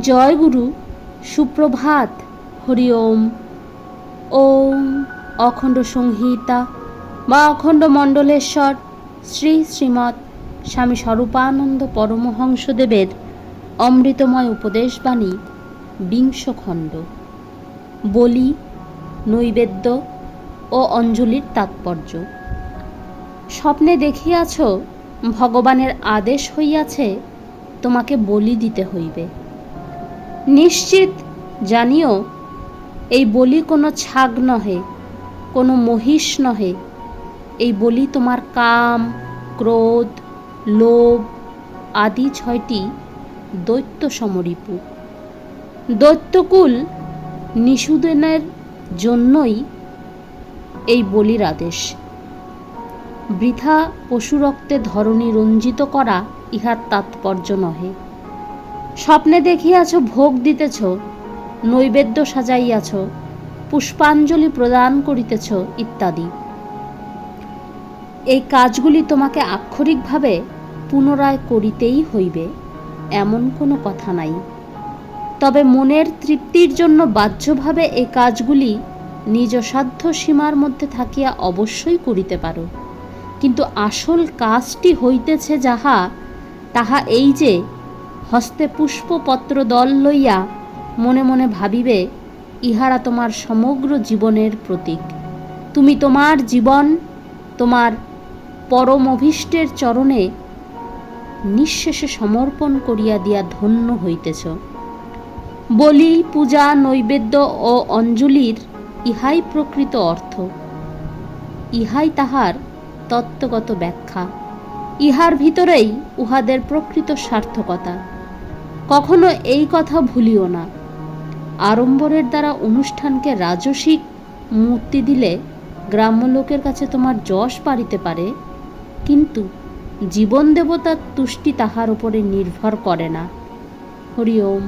জয় গুরু, সুপ্রভাত। হরি ওম। ওম অখণ্ড সংহিতা বা অখণ্ড মণ্ডলেশ্বর, শ্রী শ্রীমৎ স্বামী স্বরূপানন্দ পরমহংসদেবের অমৃতময় উপদেশবাণী বিংশ খণ্ড বলি, নৈবেদ্য ও অঞ্জলির তাৎপর্য। স্বপ্নে দেখিয়াছ, ভগবানের আদেশ হইয়াছে, তোমাকে বলি দিতে হইবে। নিশ্চিত জানিও, এই বলি কোনো ছাগ নহে, কোনো মহিষ নহে। এই বলি তোমার কাম, ক্রোধ, লোভ আদি ছয়টি দৈত্য সমরিপু দৈত্যকুল নিষুদনের জন্যই এই বলির আদেশ। বৃথা পশুরক্তে ধরণী রঞ্জিত করা ইহার তাৎপর্য নহে। স্বপ্নে দেখিয়াছ, ভোগ দিতেছ, নৈবেদ্য সাজাইয়াছ, পুষ্পাঞ্জলি প্রদান করিতেছ ইত্যাদি। এই কাজগুলি তোমাকে আক্ষরিকভাবে পুনরায় করিতেই হইবে, এমন কোনো কথা নাই। তবে মনের তৃপ্তির জন্য বাহ্যভাবে এই কাজগুলি নিজ সাধ্য সীমার মধ্যে থাকিয়া অবশ্যই করিতে পারো। কিন্তু আসল কাজটি হইতেছে যাহা, তাহা এই যে হস্তে পুষ্পপত্র দল লইয়া মনে মনে ভাবিবে, ইহারা তোমার সমগ্র জীবনের প্রতীক। তুমি তোমার জীবন, তোমার পরম অভীষ্টের চরণে নিঃশেষে সমর্পণ করিয়া দিয়া ধন্য হইতেছ। বলি, পূজা, নৈবেদ্য ও অঞ্জলির ইহাই প্রকৃত অর্থ। ইহাই তাহার তত্ত্বগত ব্যাখ্যা। ইহার ভিতরেই উহাদের প্রকৃত সার্থকতা। কখনো এই কথা ভুলিও না। আড়ম্বরের দ্বারা অনুষ্ঠানকে রাজসিক মূর্তি দিলে গ্রাম্য লোকের কাছে তোমার যশ পারিতে পারে, কিন্তু জীবন দেবতার তুষ্টি তাহার উপরে নির্ভর করে না। হরি ওম।